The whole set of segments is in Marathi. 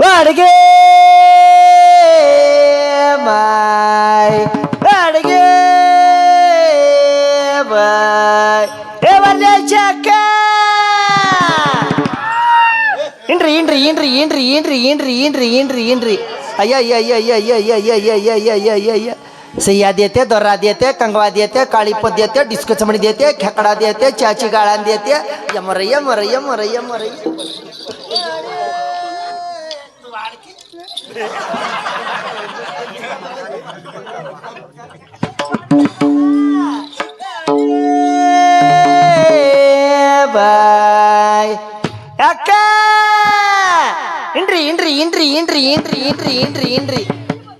वाडगे माय वाडगे बाय हे वरच्या का ಇಂಡ್ರಿ ಇಂಡ್ರಿ ಇಂಡ್ರಿ ಇಂಡ್ರಿ ಇಂಡ್ರಿ ಇಂಡ್ರಿ ಇಂಡ್ರಿ ಇಂಡ್ರಿ ಇಂಡ್ರಿ ಅಯ್ಯ ಅಯ್ಯ ಅಯ್ಯ ಅಯ್ಯ ಅಯ್ಯ ಅಯ್ಯ ಅಯ್ಯ ಅಯ್ಯ ಅಯ್ಯ ಅಯ್ಯ ಅಯ್ಯ ಅಯ್ಯ सह्या देते दोरा देते कंगवा देते काळीपत देते डिस्को चमडी देते खेकडा देते चाची गाळान देते यमर यमर यमर यमर பாய் அக்கா இன்றி இன்றி இன்றி இன்றி இன்றி இன்றி இன்றி இன்றி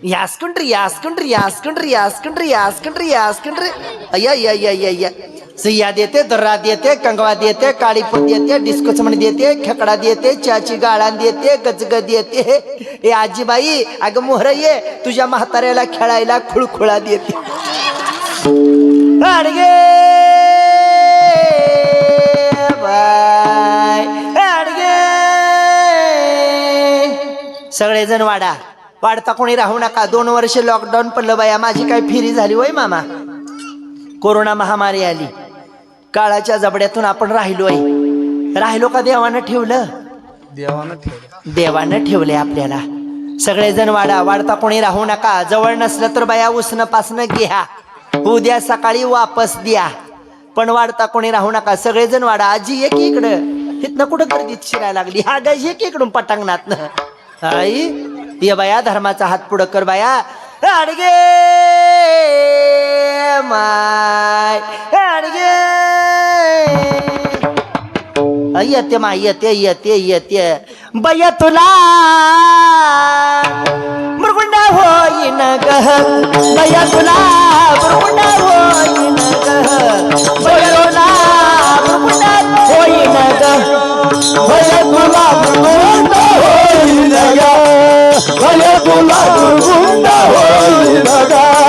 యాస్కుండ్రి యాస్కుండ్రి యాస్కుండ్రి యాస్కుండ్రి యాస్కుండ్రి యాస్కుండ్రి అయ్యా అయ్యా అయ్యా అయ్యా सिया देते दर्रा देते कंगवा देते काळीपत देते डिस्को चमणी देते खेकडा देते चाची गाळान देते गजग देते. ए आजीबाई अगं मोहर ये तुझ्या म्हाताऱ्याला खेळायला खुळखुळा देते. अडगे! बाय. अडगे! सगळेजण वाडा. वाढता कोणी राहू नका. दोन वर्ष लॉकडाऊन पडलं बाया. माझी काय फिरी झाली वय मामा? कोरोना महामारी आली. काळाच्या जबड्यातून आपण राहिलोय राहिलो का देवानं ठेवलं? देवानं ठेवलं. देवानं ठेवले आपल्याला. सगळेजण वाडा वाढता कोणी राहू नका. जवळ नसलं तर बाया उसनं पासनं घ्या. उद्या सकाळी वापस द्या. पण वाढता कोणी राहू नका. सगळेजण वाडा. आजी एक इकडं? इथनं कुठं गर्दीत शिरायला लागली? हा गाय एक इकडून पटांगणात आई ये बाया धर्माचा हात पुढं कर बाया. अडगे माय. अडगे. येते मा येते येते येते. बय तुला. मुरगुंडा होईन ग बय तुला. मुरगुंडा होईन ग बय तुला. मुरगुंडा होईन ग बय तुला मुरगुंडा होईन ग बय तुला मुरगुंडा होईन ग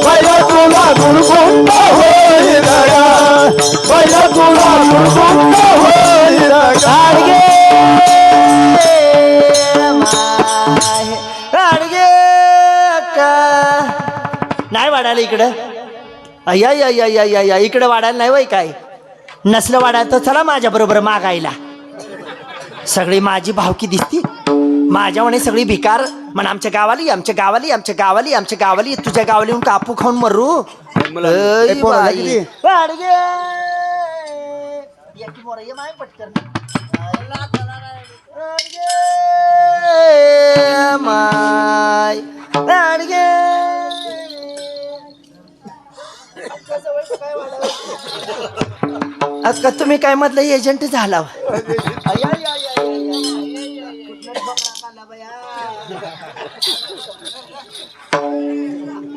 इकडं अय्या अय्या अय्या अय्या अय्या इकडं वाढायला नाही वय काय नसलं वाढायला तर चला माझ्या बरोबर मागायला सगळी माझी भावकी दिसती माझ्यामुळे सगळी भिकार म्हण आमच्या गावाली आमच्या गावाली आमच्या गावाली आमच्या गावाली तुझ्या गावाली येऊन कापू खाऊन मरू बाई. किती? वाडगे. ये की ये माय पटकन. वाडगे, माय वाडगे. अक्का तुम्ही काय मधलं एजंट झाला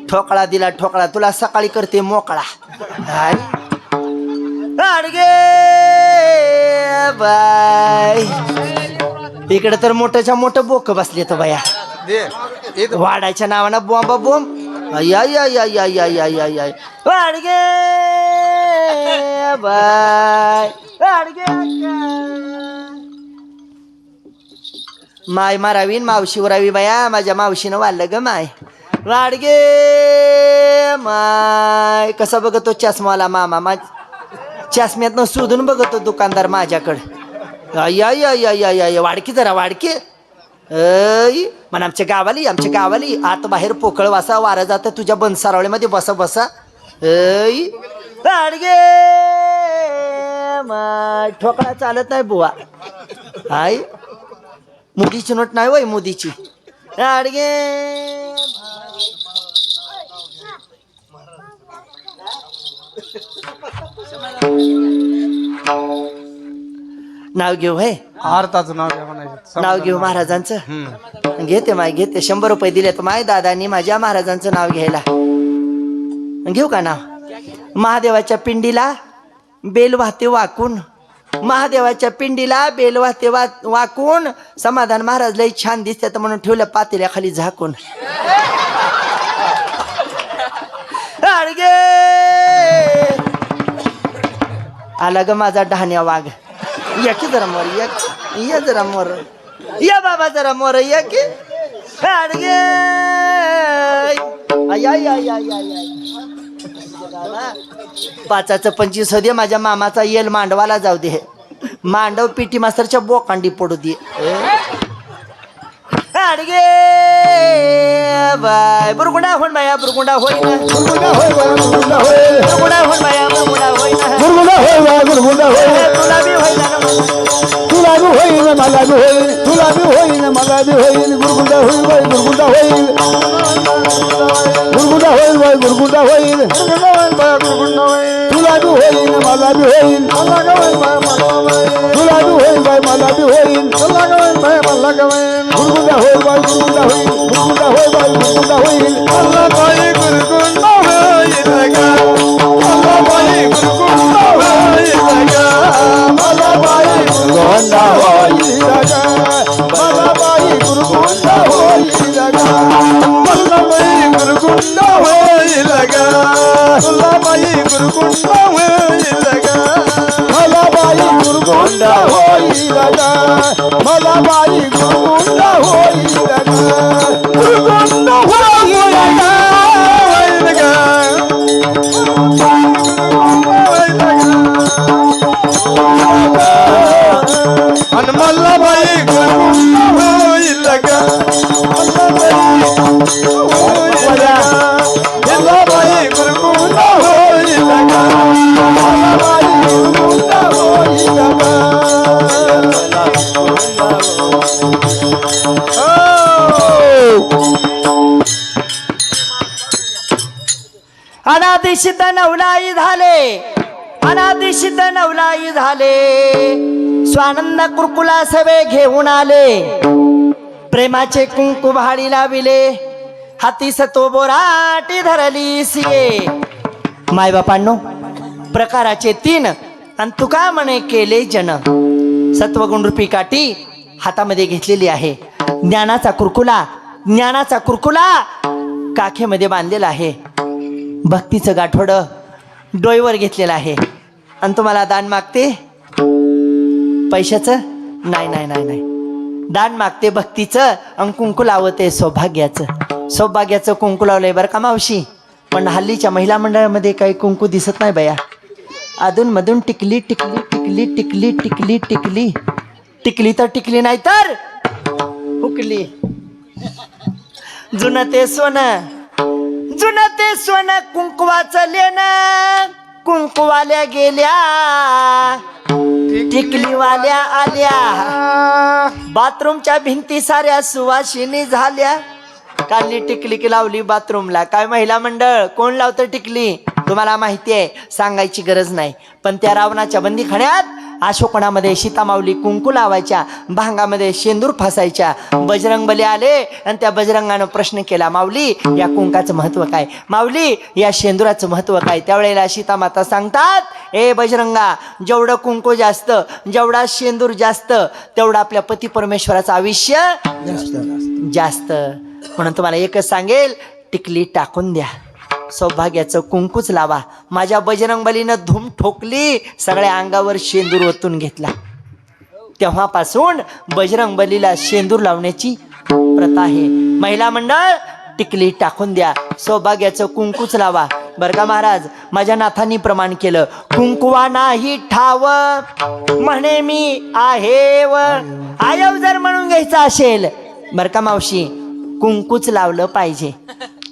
ठोकळा दिला ठोकळा. तुला सकाळी करते मोकळा. अडगे बाय. इकडे तर मोठ्याच्या मोठं बोक बसले तर बाया वाडाच्या नावानं बॉम्बा बॉम्ब अय्या अय्या अय्या अय्या अय्या अय्या अय्या अय्या. वाडगे बाय वाडगे माय मारावी मावशी उरावी बाया माझ्या मावशीनं वाढलं ग माय वाडगे माय कसा बघतो चष्माला मामा मा चष्म्यातनं शोधून बघतो दुकानदार माझ्याकडं या या या या या या वाडकी जरा वाडकी ऐ म्हण आमच्या गावाली आमच्या गावाली. आत बाहेर पोकळ वासा वारा जातं तुझ्या बनसारावळीमध्ये बसा बसा. ऐ गाडगे! मा ठोकळा चालत नाही बुवा. आई मुदीची नोट नाही वय मोदीची. you. नाव घेऊ हे? आरताचं नाव घ्या म्हणायचं. नाव घेऊ महाराजांचं. घेते माय घेते. शंभर रुपये दिले तर माय दादानी माझ्या महाराजांचं नाव घ्यायला. घेऊ का नाव? महादेवाच्या पिंडीला बेल वाहते वाकून. महादेवाच्या पिंडीला बेल वाहते वा वाकून. समाधान महाराज लई छान दिसतात म्हणून ठेवलं पातेल्या खाली झाकून आला ग माझा डहाण्या वाघ. या की जरा मोर या या जरा मोर. या बाबा जरा मोर या की अडगे पाचाचं पंचवीस हो दे माझ्या मामाचा येल मांडवाला जाऊ दे. मांडव पीटी मास्तरच्या बोकांडी पडू दे. बुरगुंडा होण बाया बुरगुंडा होईना. गुरगुंडा होय बा, गुरगुंडा होय. बुरगुंडा होण बाया बुरगुंडा होईना. गुरगुंडा होय बा, गुरगुंडा होय. तुला होईना ना मला. बी होईन तुला बी होईन मला बी होईन गुरगुंडा होईल गुरगुंडा होईल गुरगुंडा होईल बाई गुरगुंडा होईल तुला बी होईन मला बी होईन तुला बी होईल बाई मला बी होईन गुरगुंडा होईल बाई गुरगुंडा होईल गुरगुंडा होईल बाई गुरगुंडा होईल अनादिशित नवलाई झाले. अनादिशिद्ध नवलाई झाले. स्वानंद कुरकुला सवे घेऊन आले. प्रेमाचे कुंकू भाडी लाविले. हाती सतो बोराटी धरली सिये. मायबापांनो प्रकाराचे तीन आणि तुका म्हणे केले जन. सत्वगुण रूपी काठी हातामध्ये घेतलेली आहे. ज्ञानाचा कुरकुला ज्ञानाचा कुरकुला काखेमध्ये बांधलेला आहे. भक्तीचं गाठोडं डोईवर घेतलेलं आहे. आणि तुम्हाला दान मागते? पैशाचं? नाही नाही नाही नाही. दान मागते भक्तीचं आणि कुंकू लावते सौभाग्याचं. सौभाग्याचं कुंकू लावलंय बरं का मावशी? पण हल्लीच्या महिला मंडळामध्ये काही कुंकू दिसत नाही बया. अधूनमधून टिकली टिकली टिकली टिकली टिकली टिकली. टिकली तर टिकली नाही तर हुकली जुनं ते सोनं. ते सोनं कुंकवाचं लेणं कुंकवाल्या गेल्या टिकलीवाल्या आल्या. बाथरूमच्या भिंती साऱ्या सुवासिनी झाल्या. कालनी टिकली की लावली बाथरूमला. काय महिला मंडळ? कोण लावतं टिकली? तुम्हाला माहिती आहे सांगायची गरज नाही. पण त्या रावणाच्या बंदीखान्यात अशोकणामध्ये सीतामावली कुंकू लावायच्या भांगामध्ये शेंदूर फासायच्या. बजरंगबली आले आणि त्या बजरंगानं प्रश्न केला माऊली या कुंकाचं महत्त्व काय? माऊली या शेंदुराचं महत्त्व काय? त्यावेळेला सीतामाता सांगतात ए बजरंगा जेवढं कुंकू जास्त जेवढा शेंदूर जास्त तेवढं आपल्या पती परमेश्वराचं आयुष्य जास्त. म्हणून तुम्हाला एकच सांगेल टिकली टाकून द्या. सौभाग्याचं कुंकूच लावा. माझ्या बजरंगबलीनं धूम ठोकली सगळ्या अंगावर शेंदूर ओतून घेतला. तेव्हापासून बजरंगबलीला शेंदूर लावण्याची प्रथा आहे. महिला मंडळ टिकली टाकून द्या. सौभाग्याचं कुंकूच लावा. बर का महाराज माझ्या नाथांनी प्रमाण केलं. कुंकुवा नाही ठाव म्हणे मी आहे व आयव जर म्हणून घ्यायचं असेल. बरका मावशी कुंकूच लावलं पाहिजे.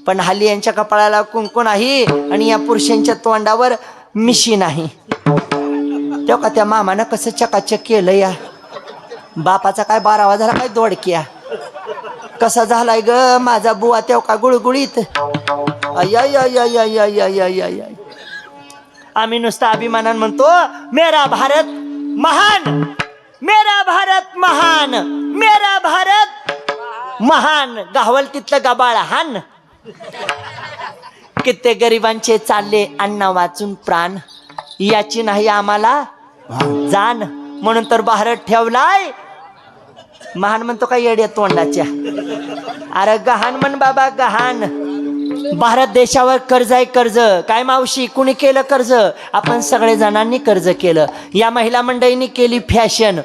पण हल्ली यांच्या कपाळाला कुंकू नाही आणि या पुरुषांच्या तोंडावर मिशी नाही. तेव्हा का त्या मामानं कसं चकाचक केलं या? बापाचा काय बारावा झाला काय दोडक्या? कसा झालाय ग माझा बुवा तेव्हा का गुळगुळीत? अय आम्ही नुसता अभिमानान म्हणतो मेरा भारत महान! मेरा भारत महान! मेरा भारत महान! गावल तिथलं गबाळ हान कित्येक गरिबांचे चालले अन्न वाचून प्राण? याची नाही आम्हाला जाण. म्हणून तर भारत ठेवलाय. महान म्हणतो का येड्या तोंडाच्या? अरे गहाण म्हण बाबा गहाण. भारत देशावर कर्ज आहे कर्ज. काय मावशी कुणी केलं कर्ज? आपण सगळे जणांनी कर्ज केलं. या महिला मंडळींनी केली फॅशन.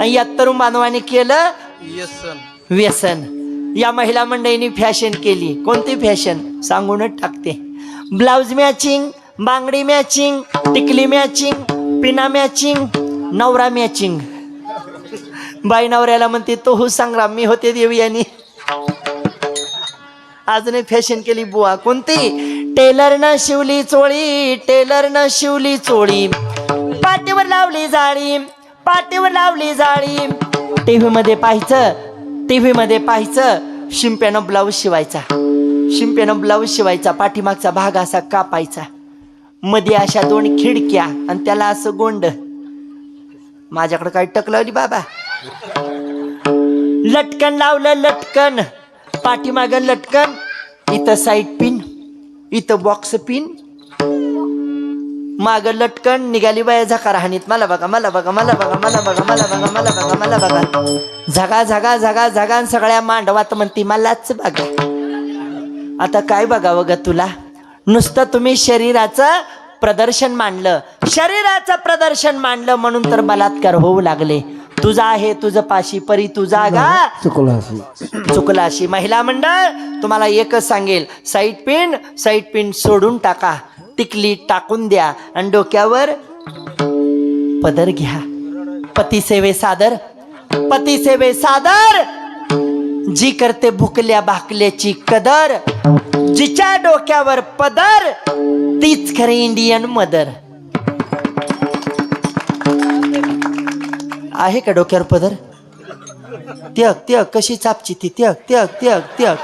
आणि या तरुण बांधवांनी केलं येसन व्यसन. या महिला मंडळींनी फॅशन केली. कोणती फॅशन सांगूनच टाकते. ब्लाउज मॅचिंग बांगडी मॅचिंग टिकली मॅचिंग पिना मॅचिंग नवरा मॅचिंग बाई नवऱ्याला म्हणते तो हो संग्राम मी होते देवी यांनी अजून फॅशन केली बुवा. कोणती? टेलर न शिवली चोळी टेलर न शिवली चोळी. पाठीवर लावली जाळी पाठीवर लावली जाळी. टीव्ही मध्ये पाहायचं टी व्हीमध्ये पाहायचं शिंप्यानं ब्लाऊज शिवायचा. शिंप्यानं ब्लाऊज शिवायचा पाठीमागचा भाग असा कापायचा. मध्ये अशा दोन खिडक्या आणि त्याला असं गोंड. माझ्याकडे काय टकलावली बाबा. लटकन लावलं लटकन. पाठीमाग लटकन. इथं साईड पिन इथं बॉक्स पिन माग लटकन निघाली बाया झका राहणीत. मला बघा मला बघा मला बघा मला बघा मला बघा मला बघा मला बघा. झगा झगा झगा झगा सगळ्या मांडवात म्हणती मलाच बघा. आता काय बघावं ग तुला? नुसतं तुम्ही शरीराचं प्रदर्शन मांडलं. शरीराचं प्रदर्शन मांडलं म्हणून तर बलात्कार होऊ लागले. तुझा आहे तुझं पाशी परी तुझा गा. चुकलं असेल चुकला अशी महिला मंडळ तुम्हाला एकच सांगेल. साईड पिन साईड पिन सोडून टाका. टिकली टाकून द्या. आणि डोक्यावर पदर घ्या. पतीसेवे सादर. पतीसेवे सादर. जी करते भुकल्या भाकल्याची कदर जिच्या डोक्यावर पदर तीच खरे इंडियन मदर आहे का डोक्यावर पदर? त्यक त्यक कशी चापची ती? त्यक त्यक त्यक त्यक.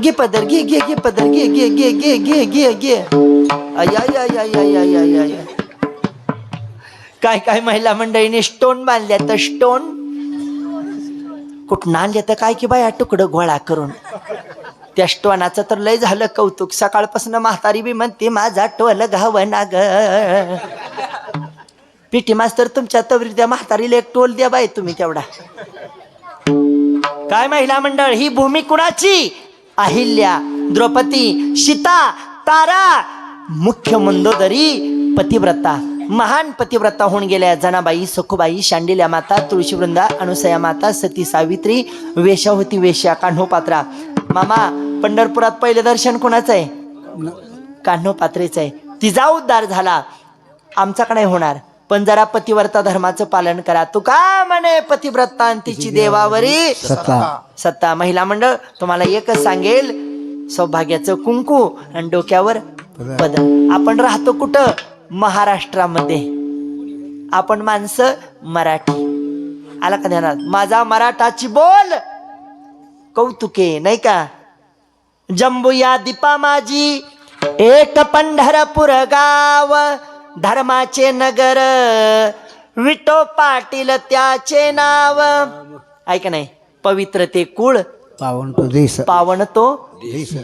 घे पदर घे घे घे पदर घे घे घे घे घे घे घे अय काय काय महिला मंडळीने स्टोन बांधल्या तर स्टोन कुठं आणले तर काय की बाया तुकडं गोळा करून. त्या स्टोनाचं तर लय झालं कौतुक. सकाळपासून म्हातारी बी म्हणते माझा टोल घावना ग. पीटी मास्तर तुमच्या तवरी द्या म्हातारीला एक टोल द्या बाय तुम्ही तेवढा. काय महिला मंडळ ही भूमी कुणाची? अहिल्या द्रौपदी सीता तारा मुख्य मंदोदरी पतिव्रता. महान पतिव्रता होऊन गेल्या जनाबाई सखुबाई शांडिल्या माता तुळशीवृंदा अनुसया माता सती सावित्री वेशा होती वेश्या कान्होपात्रा. मामा पंढरपुरात पहिले दर्शन कोणाचं आहे? कान्होपात्रेचं आहे. तिचा उद्धार झाला. आमचा का नाही होणार? पण जरा पतिव्रता धर्माचं पालन करा. तू का म्हणे पतिव्रता तिची देवावरी. सत्ता. सत्ता. महिला मंडळ तुम्हाला एकच सांगेल सौभाग्याचं कुंकू आणि डोक्यावर पद आपण राहतो कुठं? महाराष्ट्रामध्ये. आपण माणसं मराठी. आला का ध्यानात माझा मराठाची बोल कौतुके नाही का? जम्बू या दीपा माझी एक पंढरपूर गाव. धर्माचे नगर विटो पाटील त्याचे नाव. ऐका नाही? पवित्र ते कुळ पावन तो देश. पावन तो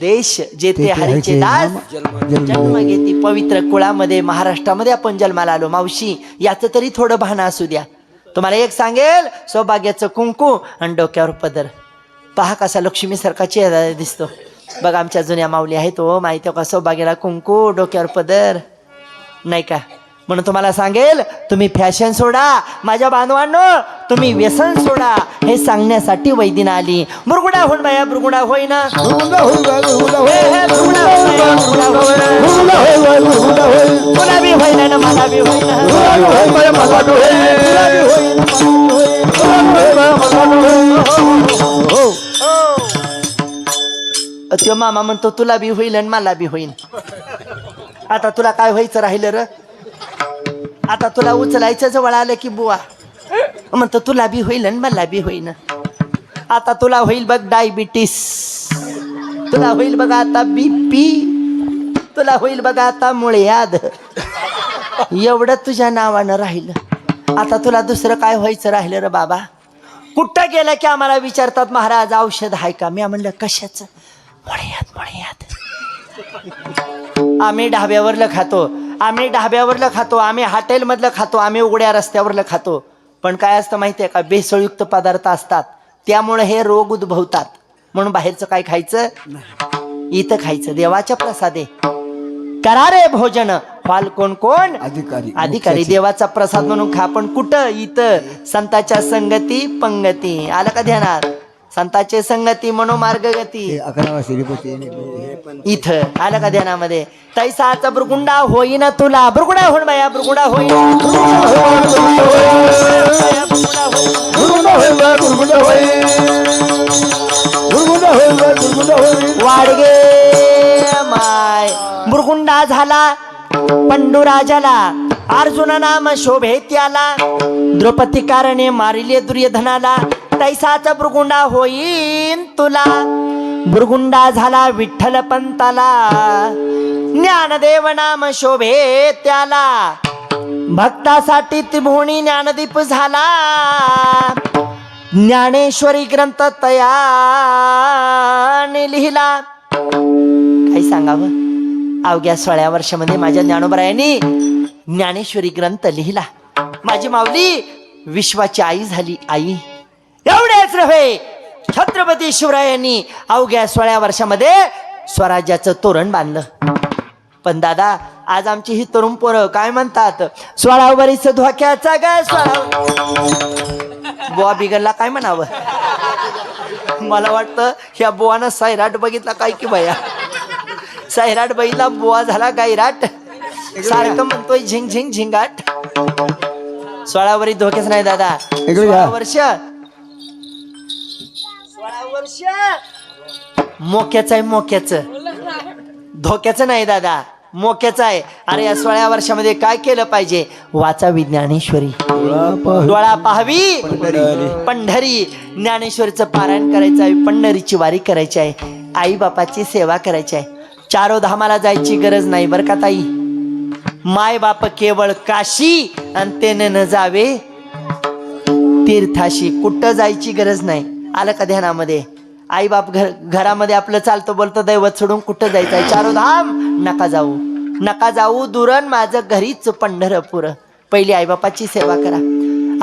देश. जेथे हरीचे दास. जन्म घेती पवित्र कुळामध्ये महाराष्ट्रामध्ये आपण जन्माला आलो. मावशी याचं तरी थोडं भान असू द्या. तुम्हाला एक सांगेल सौभाग्याचं कुंकू आणि डोक्यावर पदर. पहा कसा लक्ष्मी सारखा चेहरा दिसतो. बघा आमच्या जुन्या माऊली आहेत हो माहिती आहे का? सौभाग्याला कुंकू डोक्यावर पदर. नाही का? म्हणून तुम्हाला सांगेल तुम्ही फॅशन सोडा. माझ्या बांधवांनो तुम्ही व्यसन सोडा. हे सांगण्यासाठी वैदिन आली. मुरगुडा होऊन बाया बुरगुडा होईना ना? मला हो, हो, हो. तो मामा म्हणतो तुला बी होईल आणि मला बी होईल. आता तुला काय व्हायचं राहिलं र? आता तुला उचलायचं जवळ आलं की बुवा. म्हणतो तुला बी होईल आणि मला बी होईन आता तुला होईल बघ डायबिटीस. तुला होईल बघा आता बीपी तुला होईल बघा आता मुळ्याद. एवढं तुझ्या नावानं राहिलं. आता तुला दुसरं काय व्हायचं राहिलं र बाबा? कुठं गेलं की आम्हाला विचारतात महाराज औषध आहे का? मी म्हणलं कशाचं? मुळ्यात मुळ्यात आम्ही ढाब्यावरलं खातो. आम्ही ढाब्यावरलं खातो. आम्ही हॉटेलमधलं खातो. आम्ही उघड्या रस्त्यावरलं खातो. पण काय असतं माहिती आहे का? भेसळयुक्त पदार्थ असतात. त्यामुळे हे रोग उद्भवतात. म्हणून बाहेरचं काय खायचं? इथं खायचं. देवाच्या प्रसादे. करा रे भोजन. फाल कोण कोण? अधिकारी. अधिकारी. देवाचा प्रसाद म्हणून खा. पण कुठं? इथं. संताच्या संगती पंगती. आलं का ध्यानात? संताचे संगती मनोमार्गगती अकरावा श्रीपती इथं आलं का ध्यानामध्ये? तैसाचा बुरगुंडा होईना तुला. बुरगुडा होईन बाया बुरगुडा होईन होई वाडगे माय. बुरगुंडा झाला पंडुराजाला. अर्जुन नाम शोभे त्याला द्रौपदी कारणे मारिले दुर्योधनाला. तैसाचा बुरगुंडा होईन तुला. बुरगुंडा झाला विठ्ठल पंताला. ज्ञानदेव नाम शोभे त्याला. भक्तासाठी त्रिभुवनी ज्ञानदीप झाला. ज्ञानेश्वरी ग्रंथ तयाने लिहिला. काय सांगावं अवघ्या सोळ्या वर्षामध्ये माझ्या ज्ञानोबरायांनी ज्ञानेश्वरी ग्रंथ लिहिला. माझी माऊली विश्वाची आई झाली आई. एवढेच रहे. छत्रपती शिवरायांनी अवघ्या सोळ्या वर्षामध्ये स्वराज्याचं तोरण बांधलं. पण दादा आज आमची ही तरुण पोरं काय म्हणतात? सोळा वरीस धोक्याचा ग सोळा बुवा बिगडला काय म्हणावं? मला वाटतं ह्या बुवानं सैराट बघितला काय की बया सैराट बघितला बुवा झाला गायराट. सारखं म्हणतोय झिंग झिंग झिंगाट. सोळा वरी धोकेच नाही दादा. सोळा सोळा वर्ष मोक्याचं आहे मोक्याचं. धोक्याचं नाही दादा. मोक्याचं आहे. अरे या सोळा वर्षामध्ये काय केलं पाहिजे? वाचा विज्ञानेश्वरी. डोळा पाहावी? पंढरी. ज्ञानेश्वरीचं पारायण करायचं आहे पंढरीची वारी करायची आहे आई बापाची सेवा करायची आहे. चारो धामाला जायची गरज नाही बरं का ताई? माय बाप केवळ काशी आणि त्याने न जावे. तीर्थाशी कुठं जायची गरज नाही. आलं का ध्यानामध्ये? आई बाप घर घरामध्ये आपलं चालतं बोलतं दैवत सोडून कुठं जायचं आहे चारो धाम नका जाऊ. नका जाऊ दुरण माझं घरीच पंढरपूर. पहिली आईबापाची सेवा करा.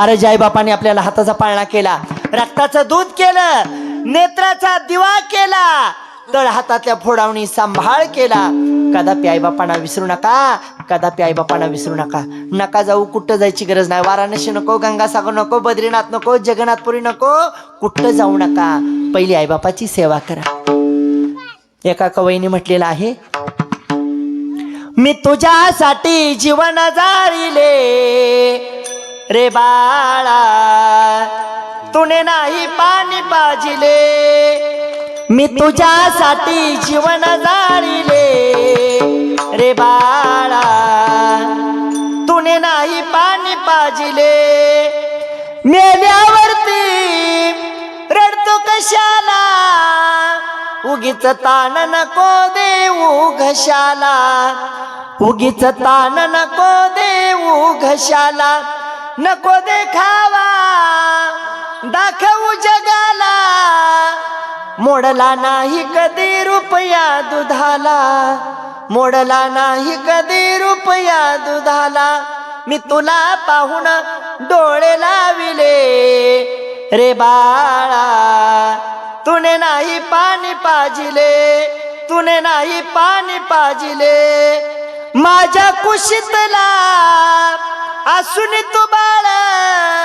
अरे जे आईबापाने आपल्याला हाताचा पाळणा केला रक्ताचं दूध केलं नेत्राचा दिवा केला तळ हातातल्या फोडावणी सांभाळ केला. कदापि आईबापांना विसरू नका. कदापि आईबापांना विसरू नका. नका जाऊ कुठं जायची गरज नाही. वाराणसी नको गंगासागर नको बद्रीनाथ नको जगन्नाथपुरी नको. कुठं जाऊ नका. पहिली आईबापाची सेवा करा. एका कवयीने म्हटलेलं आहे मी तुझ्यासाठी जीवन जारिले रे बाळा तुने नाही पाणी पाजिले. मी तुझ्यासाठी जीवन जारिले रे बाळा तुने नाही पाणी पाजिले. मेल्यावरती रडतो कशाला? उगीच ताण नको देऊ घशाला. उगीच ताण नको देऊ घशाला. नको देखावा दाखवू जगाला. मोडला नाही कधी रुपया दुधाला. मोडला नाही कधी रुपया दुधाला. मी तुला पाहून डोळे लाविले. रे बाळा तुने नाही पाणी पाजिले. तुने नाही पाणी पाजिले. माझ्या कुशीतला असून तू बाळा.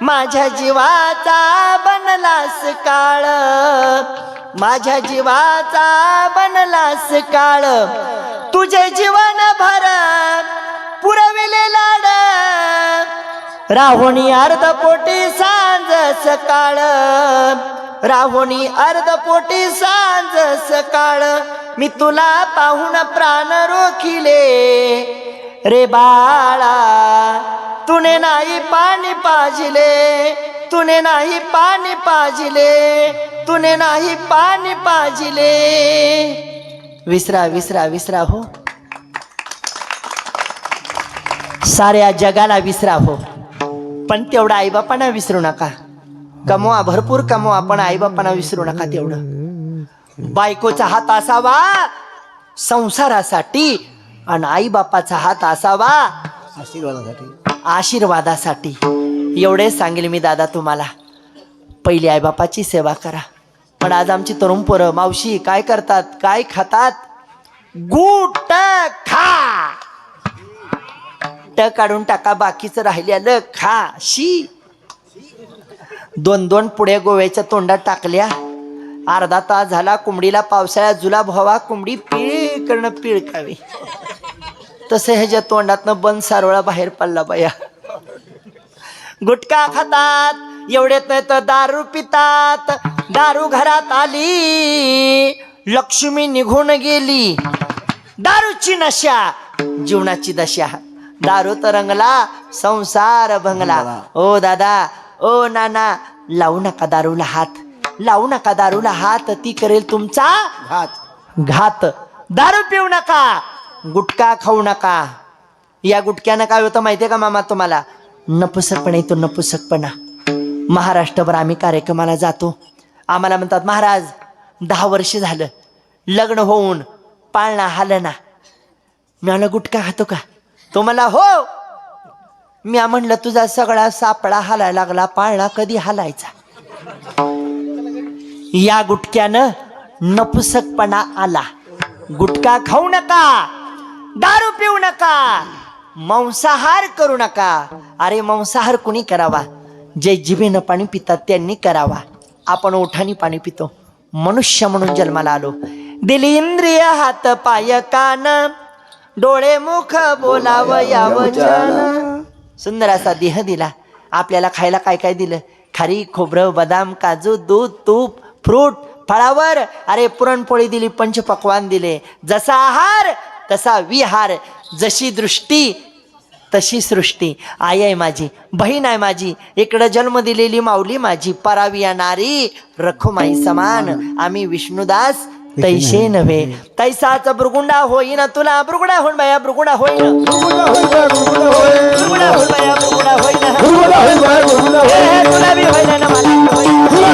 माझ्या जीवाचा बनलास काळ. माझ्या जीवाचा बनलास काळ. तुझे जीवन भर पुरविले लाड. राहुणी अर्ध पोटी सांज सकाळ राहुणी अर्धपोटी सांज सकाळ. मी तुला पाहून प्राण रोखिले. रे बाळा तुने नाही पाणी पाजिले. तुने नाही पाणी पाजिले. तुने नाही पाणी पाजिले. विसरा विसरा विसरा हो. साऱ्या जगाला विसरा हो. पण तेवढा आईबापांना विसरू नका. कमवा भरपूर कमवा पण आईबापांना विसरू नका तेवढं. बायकोचा हात असावा संसारासाठी आणि आईबापाचा हात असावा आशीर्वादासाठी. आशीर्वादासाठी. एवढे सांगेल मी दादा तुम्हाला. पहिली आईबापाची सेवा करा. पण आज आमची तरुण पोरं मावशी काय करतात काय खातात? गुट खा! ट काढून टाका बाकीचं राहिलेलं खा शी. दोन दोन पुढे गोव्याच्या तोंडात टाकल्या. अर्धा तास झाला कोंबडीला पावसाळ्यात जुलाब व्हावा कोंबडी पिळ करणं पिळकावी. तसे ह्याच्या तोंडातनं बंद सारोळा बाहेर पडला बाया. गुटखा खातात एवढेच नाही तर दारू पितात. दारू घरात आली लक्ष्मी निघून गेली. दारूची नशा जीवनाची दशा. दारू तर रंगला संसार भंगला. ओ दादा ओ नाना लावू नका दारूला हात लावू नका दारूला हात ती करेल तुमचा घात. घात. दारू पिऊ नका गुटखा खाऊ नका. या गुटक्यानं काय होतं माहितीये का मामा तुम्हाला? नपुसकपणा येतो नपुसकपणा. महाराष्ट्रभर आम्ही कार्यक्रमाला जातो. आम्हाला म्हणतात महाराज दहा वर्ष झालं. लग्न होऊन पाळणा हालना. मी आला गुटखा खातो का? तो मला हो. मी म्हणलं तुझा सगळा सापळा हालायला लागला पाळणा कधी हालायचा? या गुटक्यानं नपुसकपणा आला. गुटखा खाऊ नका दारू पिऊ नका मांसाहार करू नका. अरे मांसाहार कुणी करावा? जे जिभेनं पाणी पितात त्यांनी करावा. आपण ओठानी पाणी पितो. मनुष्य म्हणून जन्माला आलो. दिली इंद्रिय हात पाय कान डोळे मुख बोलावं यावं सुंदर असा देह दिला. आपल्याला खायला काय काय दिलं? खारी खोबरं बदाम काजू दूध तूप फ्रूट फळावर. अरे पुरणपोळी दिली पंचपक्वान दिले. जसा आहार तसा विहार. जशी दृष्टी तशी सृष्टी. आई आहे माझी बहीण आहे माझी इकडं जन्म दिलेली माऊली माझी परावी नारी रखुमाई समान. आम्ही विष्णुदास तैसे नव्हे तैसाचा बुरगुंडा होईन तुला बुरगुडा होईन बाया बुरगुडा होईन। होईल बाय. बुरगुडा होईन। बाया बुरगुडा होईन। हे, तुला बी ना मला बुरगुडा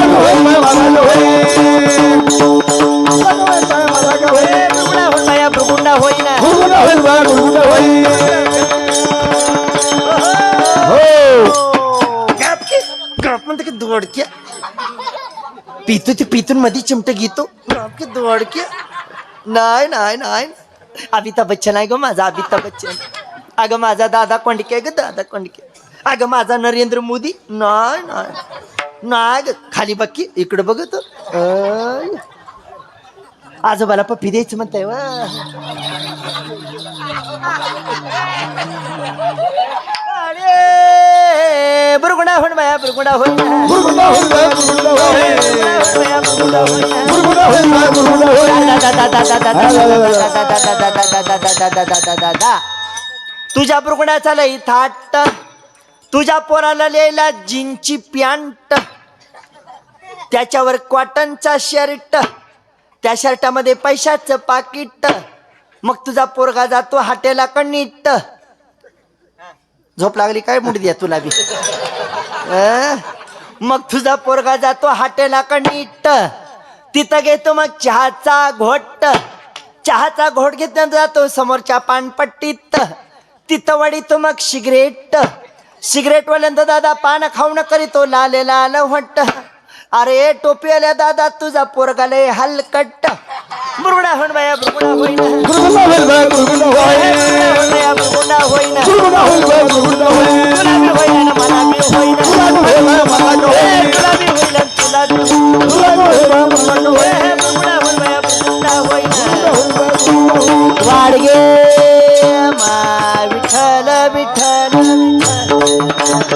म्हणते की दोडक्या पितो ते पितून मध्ये चिमट घेतो. गप नाही नाही नाही अमिताभ बच्चन आहे ग माझा अमिताभ बच्चन. अगं माझा दादा कोंडके आहे ग दादा कोंडके. अगं माझा नरेंद्र मोदी. नाही नाही नाही ग खाली बक्की इकडं बघत आजोबाला पप्पी द्यायचं म्हणताय वा. अरे बुरगुडा होण बाया बुरगुडा होईन गुरुगुला होईल बाय, गुरुगुला होईल. गुरुगुला होईल बाय, गुरुगुला होईल. तुझ्या बुरगुडाचा लई थाट तुझ्या पोराला लिहिला जीनची पॅन्ट त्याच्यावर कॉटनचा शर्ट त्या शर्टामध्ये पैशाचं पाकिट मग तुझा पोरगा जातो हाटेला कणीट झोप लागली काय मुडी द्या तुला बी? मग तुझा पोरगा जातो हाटेला नीट? तिथं घेतो मग चहाचा घोट. चहाचा घोट घेतल्यानंतर जातो समोरच्या पानपट्टीत. तिथं वडीतो मग सिगरेट. सिगरेट वाल्यांदा दादा पान खाऊन करीतो लाले लाल वट. अरे टोपी आल्या दादा तुझा पोरगा लय हलकट. बुरगुडा होईन बाया बुरगुडा होईन बुरगुडा होईन बाया बुरगुडा होईन बाया बुरगुडा होईन बुरगुडा होईन बाया बुरगुडा होईन गुलाबी होईन मला मी होईन गुलाबी होईन मला मी होईन गुलाबी होईन तुला गुलाबी होईन बाया बुरगुडा होईन बुरगुडा होईन बाया बुरगुडा होईन वाडगे मा विठ्ठल विठ्ठल विठ्ठल